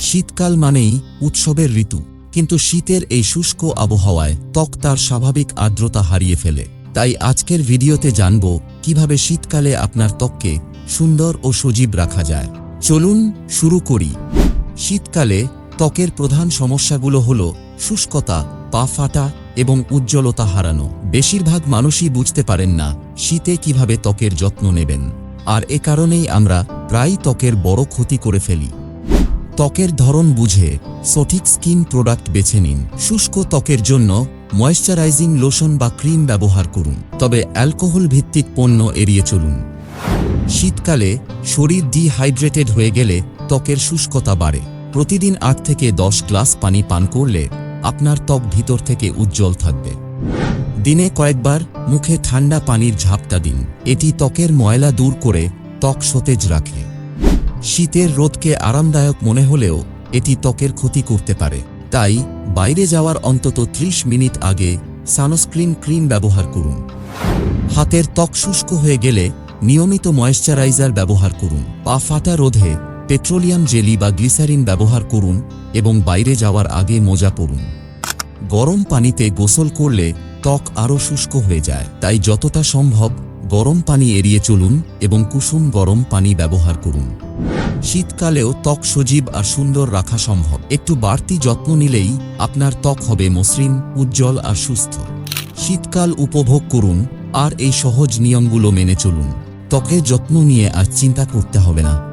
শীতকাল মানেই উৎসবের ঋতু। কিন্তু শীতের এই শুষ্ক আবহাওয়ায় ত্বক তার স্বাভাবিক আর্দ্রতা হারিয়ে ফেলে। তাই আজকের ভিডিওতে জানব কীভাবে শীতকালে আপনার ত্বককে সুন্দর ও সজীব রাখা যায়। চলুন শুরু করি। শীতকালে ত্বকের প্রধান সমস্যাগুলো হল শুষ্কতা, পা ফাটা এবং উজ্জ্বলতা হারানো। বেশিরভাগ মানুষই বুঝতে পারেন না শীতে কীভাবে ত্বকের যত্ন নেবেন। আর এ কারণেই আমরা প্রায় ত্বকের বড় ক্ষতি করে ফেলি। ত্বকের ধরন বুঝে সঠিক স্কিন প্রোডাক্ট বেছে নিন। শুষ্ক ত্বকের জন্য ময়েশ্চারাইজিং লোশন বা ক্রিম ব্যবহার করুন, তবে অ্যালকোহল ভিত্তিক পণ্য এড়িয়ে চলুন। শীতকালে শরীর ডিহাইড্রেটেড হয়ে গেলে ত্বকের শুষ্কতা বাড়ে। প্রতিদিন আট থেকে দশ গ্লাস পানি পান করলে আপনার ত্বক ভিতর থেকে উজ্জ্বল থাকবে। দিনে কয়েকবার মুখে ঠান্ডা পানির ঝাপটা দিন। এটি ত্বকের ময়লা দূর করে ত্বক সতেজ রাখে। শীতের রোদকে আরামদায়ক মনে হলেও এটি ত্বকের ক্ষতি করতে পারে। তাই বাইরে যাওয়ার অন্তত 30 মিনিট আগে সানস্ক্রিন ক্রিম ব্যবহার করুন। হাতের ত্বক শুষ্ক হয়ে গেলে নিয়মিত ময়েশ্চারাইজার ব্যবহার করুন। পা ফাটা রোধে পেট্রোলিয়াম জেলি বা গ্লিসারিন ব্যবহার করুন এবং বাইরে যাওয়ার আগে মোজা পরুন। গরম পানিতে গোসল করলে ত্বক আরও শুষ্ক হয়ে যায়। তাই যতটা সম্ভব গরম পানি এড়িয়ে চলুন এবং কুসুম গরম পানি ব্যবহার করুন। শীতকালেও ত্বক সজীব আর সুন্দর রাখা সম্ভব। একটু বাড়তি যত্ন নিলেই আপনার ত্বক হবে মসৃণ, উজ্জ্বল আর সুস্থ। শীতকাল উপভোগ করুন আর এই সহজ নিয়মগুলো মেনে চলুন। ত্বকের যত্ন নিয়ে আর চিন্তা করতে হবে না।